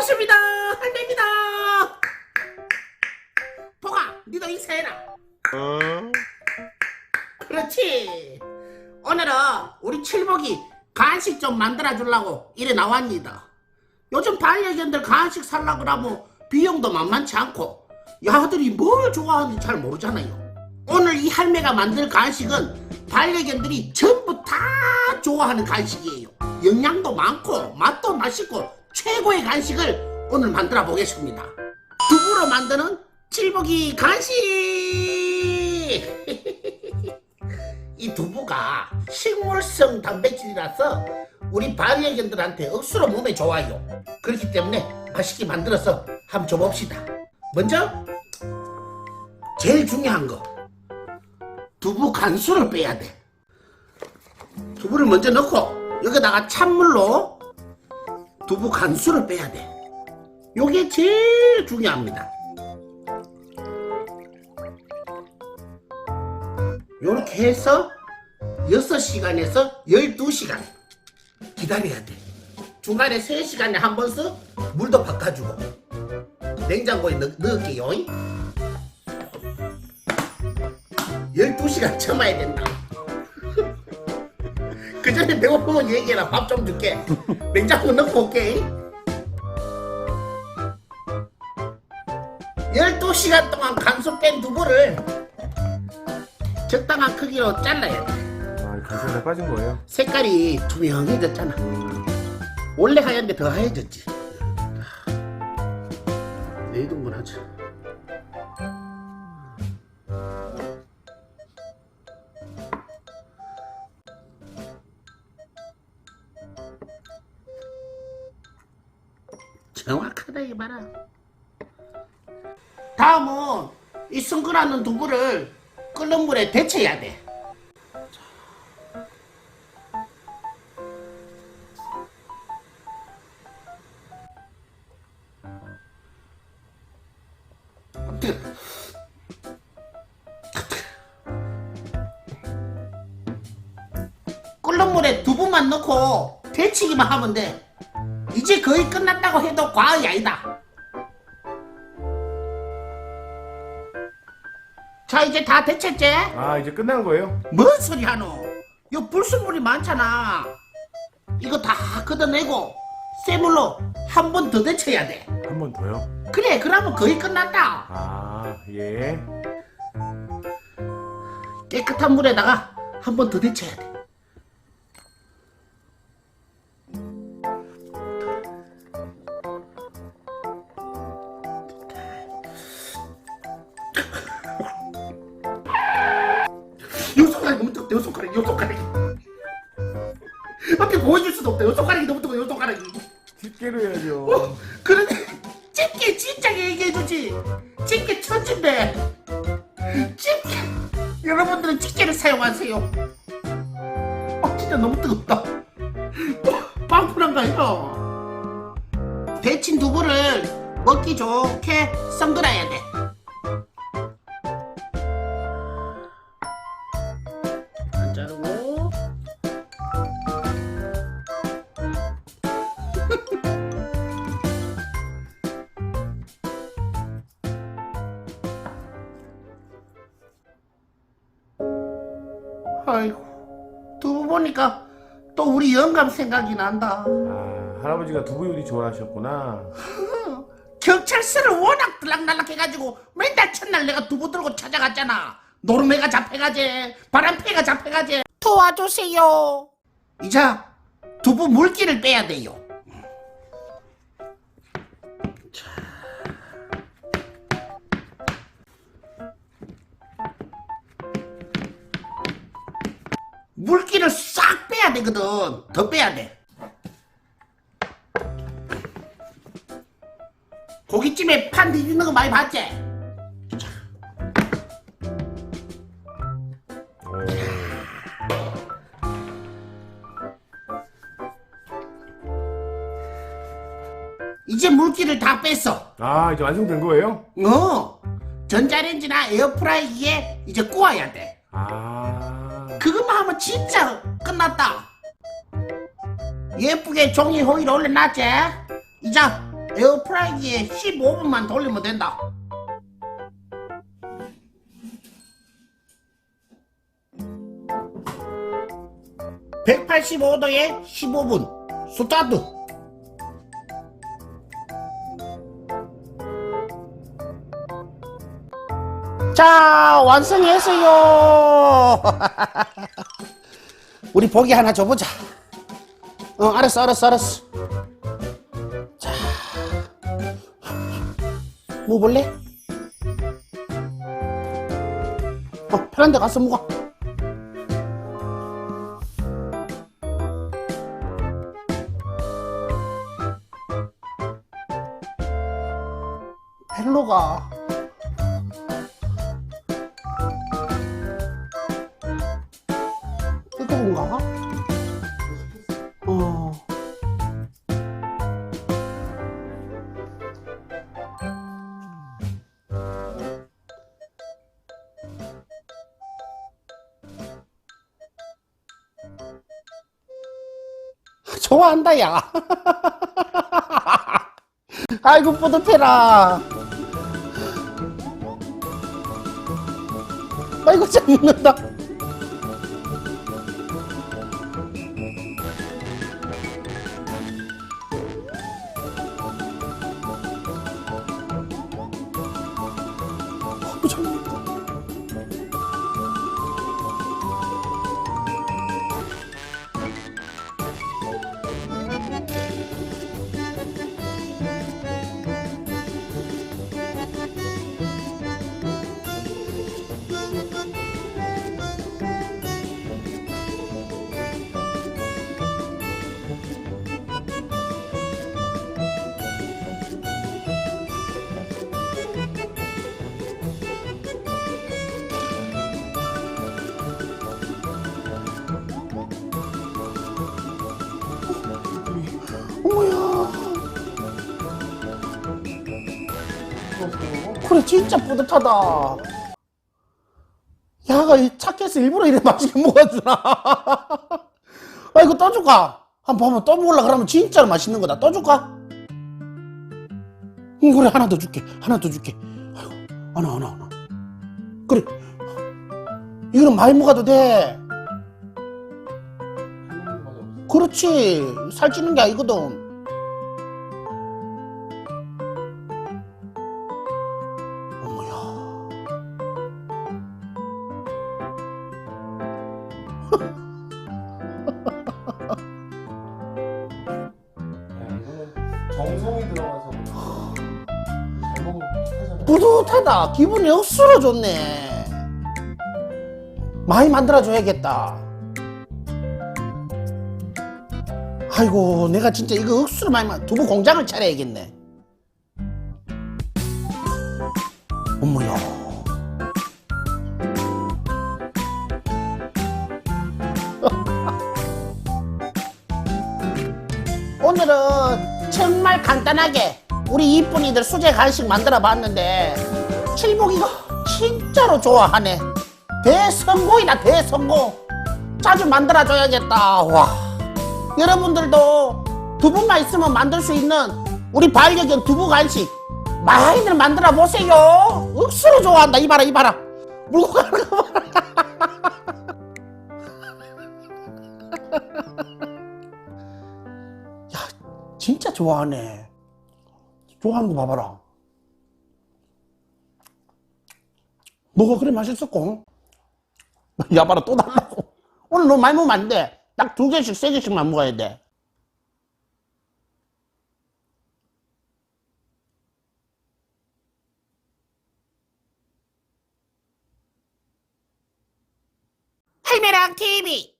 반갑습니다. 할매입니다. 보가, 니도 인사해라. 그렇지. 오늘은 우리 칠복이 간식 좀 만들어 주려고 이래 나왔니다. 요즘 반려견들 간식 살라 그러면 비용도 만만치 않고 야들이 뭘 좋아하는지 잘 모르잖아요. 오늘 이 할매가 만들 간식은 반려견들이 전부 다 좋아하는 간식이에요. 영양도 많고 맛도 맛있고 최고의 간식을 오늘 만들어 보겠습니다. 두부로 만드는 칠복이 간식! 이 두부가 식물성 단백질이라서 우리 반려견들한테 억수로 몸에 좋아요. 그렇기 때문에 맛있게 만들어서 한번 줘봅시다. 먼저 제일 중요한 거 두부 간수를 빼야 돼. 두부를 먼저 넣고 여기다가 찬물로 두부 간수를 빼야 돼. 요게 제일 중요합니다. 요렇게 해서 6시간에서 12시간 기다려야 돼. 중간에 3시간에 한 번씩 물도 바꿔주고 냉장고에 넣, 넣을게요. 12시간 참아야 된다. 그 전에 배고프면 얘기해라. 밥 좀 줄게. 냉장고 넣고 올게. 12시간 동안 간수 뺀 두부를 적당한 크기로 잘라야 돼. 아, 다 빠진 거예요? 색깔이 투명해졌잖아. 원래 하얀데 더 하얘졌지. 내동분 하자. 말아. 다음은 이 승근하는 두부를 끓는 물에 데쳐야 돼. 끓는 물에 두부만 넣고 데치기만 하면 돼. 이제 거의 끝났다고 해도 과언이 아니다. 자 이제 다 데쳤지? 아, 이제 끝난 거예요? 뭔 소리 하노? 요 불순물이 많잖아. 이거 다 걷어내고 쇠물로 한 번 더 데쳐야 돼. 한 번 더요? 그래 그러면 거의 끝났다. 아, 예. 깨끗한 물에다가 한 번 더 데쳐야 돼. 없다, 요 손가락이 너무 뜨거워, 요 손가락이. 집게로 해야죠. 그런데 집게 진짜게 얘기해주지. 집게 천진데 집게. 여러분들은 집게를 사용하세요. 아 진짜 너무 뜨겁다. 어, 빵풀한가요 데친 두부를 먹기 좋게 썬들어야 돼 아이고 두부 보니까 또 우리 영감 생각이 난다. 아, 할아버지가 두부 요리 좋아하셨구나. 경찰서를 워낙 들락날락 해가지고 맨날 첫날 내가 두부 들고 찾아갔잖아. 노름해가 잡혀가지, 바람피가 잡혀가지. 도와주세요. 이제 두부 물기를 빼야 돼요. 물기를 싹 빼야 되거든. 더 빼야 돼. 고깃집에 판 뒤집는 거 많이 봤지? 오. 이제 물기를 다 뺐어. 아, 이제 완성된 거예요? 어. 전자레인지나 에어프라이기에 이제 구워야 돼. 아. 하면 진짜 끝났다. 예쁘게 종이 호일 올려놨지? 이제 에어프라이기에 15분만 돌리면 된다. (185도에) (15분) 스타트 자 완성했어요 우리 보기 하나 줘보자 어 알았어 알았어 알았어 뭐 볼래? 어, 편한 데 가서 묵어. 벨로가. 뜨거운가? 어. 좋아한다, 야. 아이고, 뿌듯해라. 아이고, 재밌는다. 진짜 뿌듯하다. 야가 이 착해서 일부러 이래 맛있게 먹어주나. 아 이거 또 줄까? 한번 보면 또 먹으려 그러면 진짜로 맛있는 거다. 또 줄까? 응 그래 하나 더 줄게. 하나 더 줄게. 아이고 하나 하나 하나. 그래. 이거는 많이 먹어도 돼. 그렇지 살찌는 게 아니거든 정성이 들어가서 잘 먹으면. 뿌듯하다. 기분이 억수로 좋네. 많이 만들어줘야겠다. 아이고 내가 진짜 이거 억수로 많이 만 두부 공장을 차려야겠네. 어머야. 오늘은 정말 간단하게 우리 이쁜이들 수제 간식 만들어 봤는데 칠복이가 진짜로 좋아하네. 대성공이다 대성공. 자주 만들어 줘야겠다. 와. 여러분들도 두부만 있으면 만들 수 있는 우리 반려견 두부 간식 많이들 만들어 보세요. 억수로 좋아한다. 이봐라 이봐라. 물고 가는 거 봐라 진짜 좋아하네. 좋아하는 거 봐봐라. 뭐가 그래 맛있었고. 야 봐라 또 달라고. 오늘 너무 많이 먹으면 안 돼 딱 두 개씩 세 개씩만 먹어야 돼. 할매랑 TV